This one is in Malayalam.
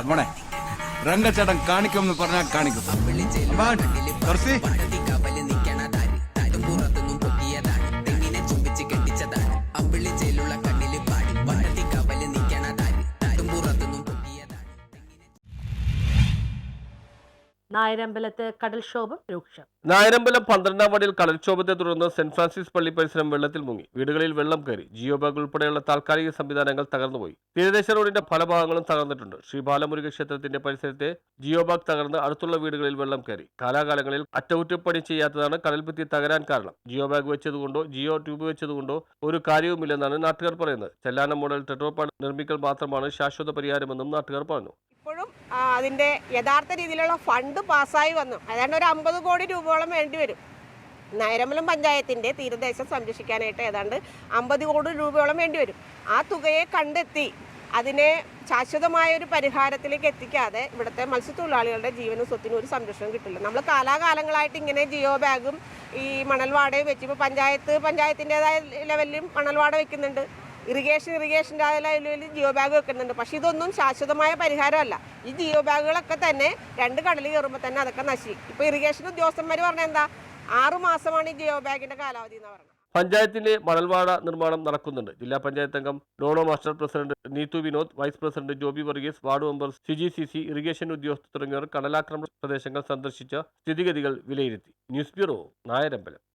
മോനെ രംഗച്ചേട്ടൻ കാണിക്കുമെന്ന് പറഞ്ഞാൽ കാണിക്കും. നായരമ്പലത്ത് കടൽക്ഷോഭം രൂക്ഷം. നായരമ്പലം പന്ത്രണ്ടാം വാർഡിൽ കടൽക്ഷോഭത്തെ തുടർന്ന് സെന്റ് ഫ്രാൻസിസ് പള്ളി പരിസരം വെള്ളത്തിൽ മുങ്ങി. വീടുകളിൽ വെള്ളം കയറി. ജിയോ ബാഗ് ഉൾപ്പെടെയുള്ള താൽക്കാലിക സംവിധാനങ്ങൾ തകർന്നുപോയി. തീരദേശ റോഡിന്റെ പല ഭാഗങ്ങളും തകർന്നിട്ടുണ്ട്. ശ്രീ ബാലമുരുക ക്ഷേത്രത്തിന്റെ പരിസരത്തെ ജിയോ ബാഗ് തകർന്ന് അടുത്തുള്ള വീടുകളിൽ വെള്ളം കയറി. കാലാകാലങ്ങളിൽ അറ്റകുറ്റപ്പണി ചെയ്യാത്തതാണ് കടൽഭിത്തി തകരാൻ കാരണം. ജിയോ ബാഗ് വെച്ചതുകൊണ്ടോ ജിയോ ട്യൂബ് വെച്ചതുകൊണ്ടോ ഒരു കാര്യവുമില്ലെന്നാണ് നാട്ടുകാർ പറയുന്നത്. ചെല്ലാനം മോഡൽ ടെട്രോപാഡ് നിർമ്മിക്കൽ മാത്രമാണ് ശാശ്വത പരിഹാരമെന്നും നാട്ടുകാർ പറഞ്ഞു. ഇപ്പോഴും അതിന്റെ യഥാർത്ഥ രീതിയിലുള്ള ഫണ്ട് പാസ്സായി വന്നു. അതാണ്ട് ഒരു അമ്പത് കോടി രൂപയോളം വേണ്ടി വരും. നൈരമലം പഞ്ചായത്തിന്റെ തീരദേശം സംരക്ഷിക്കാനായിട്ട് ഏതാണ്ട് അമ്പത് കോടി രൂപയോളം വേണ്ടി വരും. ആ തുകയെ കണ്ടെത്തി അതിനെ ശാശ്വതമായ ഒരു പരിഹാരത്തിലേക്ക് എത്തിക്കാതെ ഇവിടുത്തെ മത്സ്യത്തൊഴിലാളികളുടെ ജീവനും സ്വത്തിനും ഒരു സംരക്ഷണം കിട്ടില്ല. നമ്മൾ കാലാകാലങ്ങളായിട്ട് ഇങ്ങനെ ജിയോ ബാഗും ഈ മണൽവാടയും വെച്ച് ഇപ്പോൾ പഞ്ചായത്ത് പഞ്ചായത്തിന്റെതായ ലെവലിലും മണൽവാട വെക്കുന്നുണ്ട്. ഇറിഗേഷൻ ഇറിഗേഷന്റെ ആയാലും ജിയോ ബാഗ് വെക്കുന്നുണ്ട്. പക്ഷേ ഇതൊന്നും ശാശ്വതമായ പരിഹാരമല്ല. ഈ ജിയോ ബാഗുകളൊക്കെ തന്നെ രണ്ട് കടൽ കയറുമ്പോൾ തന്നെ അതൊക്കെ നശിക്കും. ഇപ്പോൾ ഇറിഗേഷൻ ഉദ്യോഗസ്ഥന്മാർ പറഞ്ഞ എന്താ? ആറു മാസമാണ് ഈ ജിയോ ബാഗിന്റെ കാലാവധി എന്ന് പറയുന്നത് പഞ്ചായത്തിന്റെ മണൽവാട നിർമ്മാണം നടക്കുന്നുണ്ട്. ജില്ലാ പഞ്ചായത്ത് അംഗം Dono master president Neethu Vinod vice president Joby Varghese ward member Siji C C irrigation ഉദ്യോഗസ്ഥർ തുടങ്ങിയവർ കടലാക്രമണ പ്രദേശങ്ങൾ സന്ദർശിച്ച സ്ഥിതിഗതികൾ വിലയിരുത്തി. News bureau Nayarambalam.